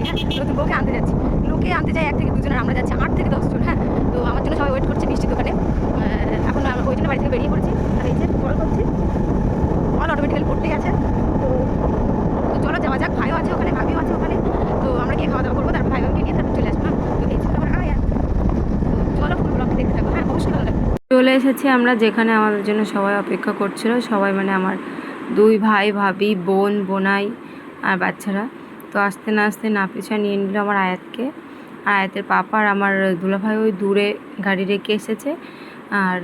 পারি হ্যাঁ নতুন বউকে আনতে যাচ্ছি। লোকে আনতে চাই এক থেকে দুজনের, আমরা যাচ্ছি আট থেকে দশজন হ্যাঁ? তো আমার জন্য সবাই ওয়েট করছে মিষ্টির দোকানে। এখন ওই জন্য বাড়ি থেকে বেরিয়ে পড়ছি। আর এই যে কল করছি কল অটোমেটিক্যালি করতেই আছে। তো তো চলো যাওয়া যাক, ভাইও আছে ওখানে, ভাবিও আছে ওখানে। তো আমরা গিয়ে খাওয়া দাওয়া করব, তারপর ভাই বোনকে নিয়ে তারপর চলে আসব, না? তো এই ছিল আমার আয়া তো চলো ফুল ব্লগটা দেখতে থাকো হ্যাঁ অবশ্যই ভালো চলে এসেছি আমরা যেখানে আমাদের জন্য সবাই অপেক্ষা করছিল, সবাই মানে আমার দুই ভাই, ভাবি, বোন, বোনাই আর বাচ্চারা। তো আসতে না আসতে না পিছা নিয়ে নিল আমার আয়াতকে। আর আয়াতের পাপা আর আমার দুলাভাই ওই দূরে গাড়ি রেখে এসেছে। আর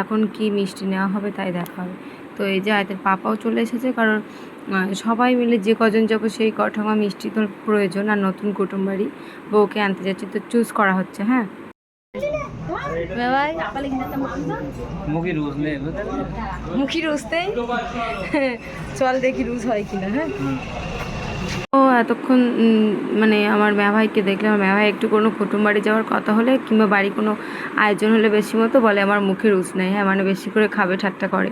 এখন কি মিষ্টি নেওয়া হবে তাই দেখা হবে। তো এই যে আয়াতের পাপাও চলে এসেছে কারণ সবাই মিলে যে কজন যাব সেই কঠমা মিষ্টি তোর প্রয়োজন আর নতুন কুটুম বাড়ি বউকে আনতে যাচ্ছে। তো চুজ করা হচ্ছে হ্যাঁ? মুখি রোজ নেই চল দেখি রুজ হয় কিনা হ্যাঁ? ও, এতক্ষণ মানে আমার মেয়াভাইকে দেখলে, আমার মেয়াভাই একটু কোনো কুটুম বাড়ি যাওয়ার কথা হলে কিংবা বাড়ি কোনো আয়োজন হলে বেশি মতো বলে, আমার মুখে রুচ নেই। হ্যাঁ মানে বেশি করে খাবে ঠাট্টা করে।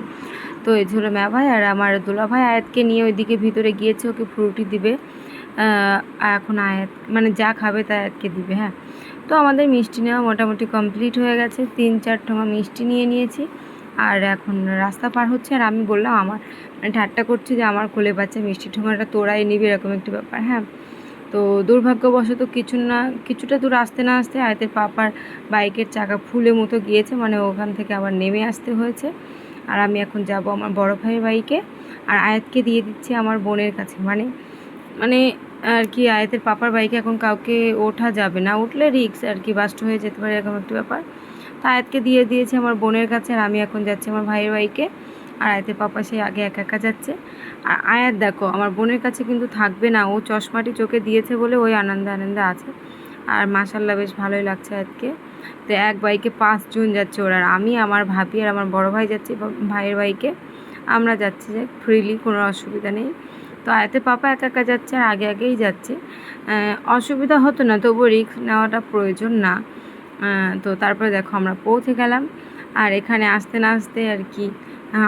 তো এই ছিল মেয়াভাই আর আমার দুলাভাই আয়াতকে নিয়ে ওইদিকে ভিতরে গিয়েছে, ওকে ফ্রুটি দিবে। এখন আয়াত মানে যা খাবে তা আয়াতকে দিবে হ্যাঁ। তো আমাদের মিষ্টি নেওয়া মোটামুটি কমপ্লিট হয়ে গেছে। তিন চার ঠোঙা মিষ্টি নিয়ে নিয়েছি। আর এখন রাস্তা পার হচ্ছে, আর আমি বললাম আমার মানে ঠাট্টা করছি যে আমার কোলে বাচ্চা মিষ্টি ঠোঙাটা তোরাই নিবি, এরকম একটি ব্যাপার হ্যাঁ? তো দুর্ভাগ্যবশত কিছু না, কিছুটা দূর আসতে না আসতে আয়তের পাপার বাইকের চাকা ফুলে মতো গিয়েছে মানে ওখান থেকে আবার নেমে আসতে হয়েছে। আর আমি এখন যাব আমার বড় ভাইয়ের বাইকে, আর আয়াতকে দিয়ে দিচ্ছি আমার বোনের কাছে। মানে মানে আর কি আয়াতের পাপার বাইকে এখন কাউকে ওঠা যাবে না, উঠলে রিক্স আর কি, বাস্ট হয়ে যেতে পারে, এরকম একটা ব্যাপার। তো আয়াতকে দিয়ে দিয়েছি আমার বোনের কাছে, আর আমি এখন যাচ্ছি আমার ভাইয়ের বাইকে। আর আয়াতের পাপা সেই আগে একা একা যাচ্ছে। আর আয়াত দেখো, আমার বোনের কাছে কিন্তু থাকবে না, ও চশমাটি চোখে দিয়েছে বলে ওই আনন্দে আনন্দে আছে। আর মাসাল্লাহ বেশ ভালোই লাগছে আয়াতকে। তো এক বাইকে পাঁচজন যাচ্ছে ওরা, আর আমি, আমার ভাবি আর আমার বড় ভাই যাচ্ছি ভাইয়ের বাইকে আমরা যাচ্ছি যে ফ্রিলি কোনো অসুবিধা নেই। তো আয়াতের পাপা একা একা যাচ্ছে আর আগে আগেই যাচ্ছে। অসুবিধা হতো না তবু রিক্স নেওয়াটা প্রয়োজন না। তো তারপরে দেখো আমরা পৌঁছে গেলাম। আর এখানে আসতে না আসতে আর কি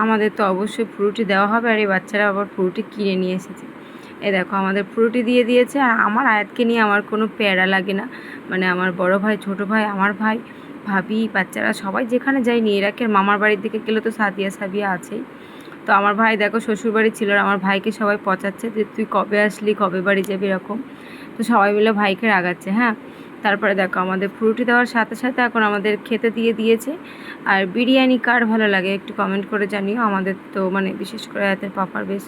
আমাদের তো অবশ্যই ফ্রুটি দেওয়া হবে আর এই বাচ্চারা আবার ফ্রুটি কিনে নিয়ে এসেছে। এ দেখো, আমাদের ফ্রুটি দিয়ে দিয়েছে আর আমার আয়াতকে নিয়ে আমার কোনো প্যারা লাগে না। মানে আমার বড় ভাই, ছোট ভাই, আমার ভাই, ভাবি, বাচ্চারা সবাই যেখানে যাই নিয়ে রাখে। মামার বাড়ির দিকে গেলে তো সাদিয়া সাবিয়া আছেই। তো আমার ভাই দেখো শ্বশুর বাড়ি ছিল আর আমার ভাইকে সবাই পচাচ্ছে যে তুই কবে আসলি, কবে বাড়ি যাবি এরকম। তো সবাই মিলে ভাইকে রাগাচ্ছে হ্যাঁ। তারপরে দেখো আমাদের ফ্রুটি দেওয়ার সাথে সাথে এখন আমাদের খেতে দিয়ে দিয়েছে। আর বিরিয়ানি কার ভালো লাগে একটু কমেন্ট করে জানিও। আমাদের তো মানে বিশেষ করে হাতের পাপার বেশ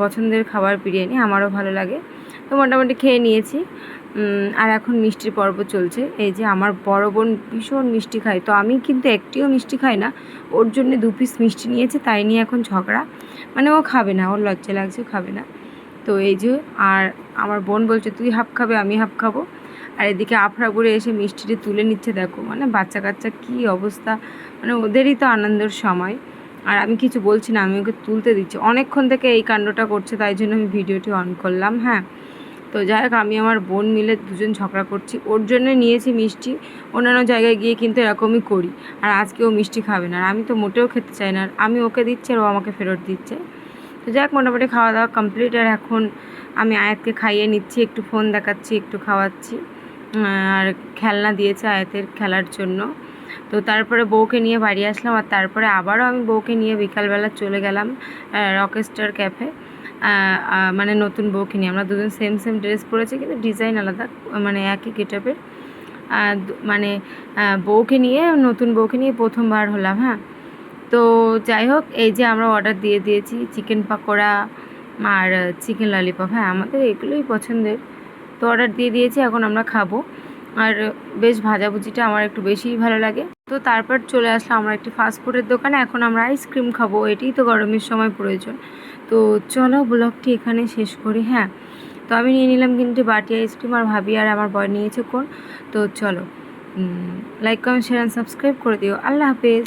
পছন্দের খাবার বিরিয়ানি, আমারও ভালো লাগে। তো মোটামুটি খেয়ে নিয়েছি। আর এখন মিষ্টির পর্ব চলছে। এই যে আমার বড় বোন ভীষণ মিষ্টি খায়। তো আমি কিন্তু একটিও মিষ্টি খাই না। ওর জন্য দু পিস মিষ্টি নিয়েছে, তাই নিয়ে এখন ঝগড়া। মানে ও খাবে না, ওর লজ্জা লাগছে খাবে না। তো এই যে, আর আমার বোন বলছে, তুই হাফ খাবে, আমি হাফ খাব। আর এদিকে আফরা করে এসে মিষ্টিটি তুলে নিচ্ছে, দেখো মানে বাচ্চা কাচ্চা কী অবস্থা। মানে ওদেরই তো আনন্দের সময়। আর আমি কিছু বলছি না, আমি ওকে তুলতে দিচ্ছি। অনেকক্ষণ থেকে এই কাণ্ডটা করছে, তাই জন্য আমি ভিডিওটি অন করলাম হ্যাঁ। তো যাই হোক, আমি আমার বোন মিলে দুজন ঝগড়া করছি। ওর জন্য নিয়েছি মিষ্টি, অন্যান্য জায়গায় গিয়ে কিন্তু এরকমই করি। আর আজকে ও মিষ্টি খাবে না, আর আমি তো মোটেও খেতে চাই না, আর আমি ওকে দিচ্ছি আর ও আমাকে ফেরত দিচ্ছে। তো যাই হোক, মোটামুটি খাওয়া দাওয়া কমপ্লিট আর এখন আমি আয়াতকে খাইয়ে নিচ্ছি, একটু ফোন দেখাচ্ছি, একটু খাওয়াচ্ছি। আর খেলনা দিয়েছে আয়াতের খেলার জন্য। তো তারপরে বউকে নিয়ে বাড়ি আসলাম আর তারপরে আবারও আমি বউকে নিয়ে বিকালবেলা চলে গেলাম রকেস্টার ক্যাফে মানে নতুন বউকে নিয়ে। আমরা দুজন সেম সেম ড্রেস পরেছি কিন্তু ডিজাইন আলাদা মানে একই গেটআপের মানে বউকে নিয়ে, নতুন বউকে নিয়ে প্রথমবার হলাম হ্যাঁ। তো যাই হোক, এই যে আমরা অর্ডার দিয়ে দিয়েছি চিকেন পাকোড়া আর চিকেন ললিপপ হ্যাঁ আমাদের এগুলোই পছন্দের। তো অর্ডার দিয়ে দিয়েছি, এখন আমরা খাব। আর বেশ ভাজাভুজিটা আমার একটু বেশিই ভালো লাগে। তো তারপর চলে আসলাম আমরা একটি ফাস্টফুডের দোকানে। এখন আমরা আইসক্রিম খাব, এটাই তো গরমের সময় প্রয়োজন। তো চলো ব্লগটি এখানে শেষ করি হ্যাঁ? তো আমি নিয়ে নিলাম কিন্তু বাটি আইসক্রিম আর ভাবি আর আমার বয় নিয়েছে কোন। তো চলো like comment share and subscribe করে দিও। আল্লাহ হাফেজ।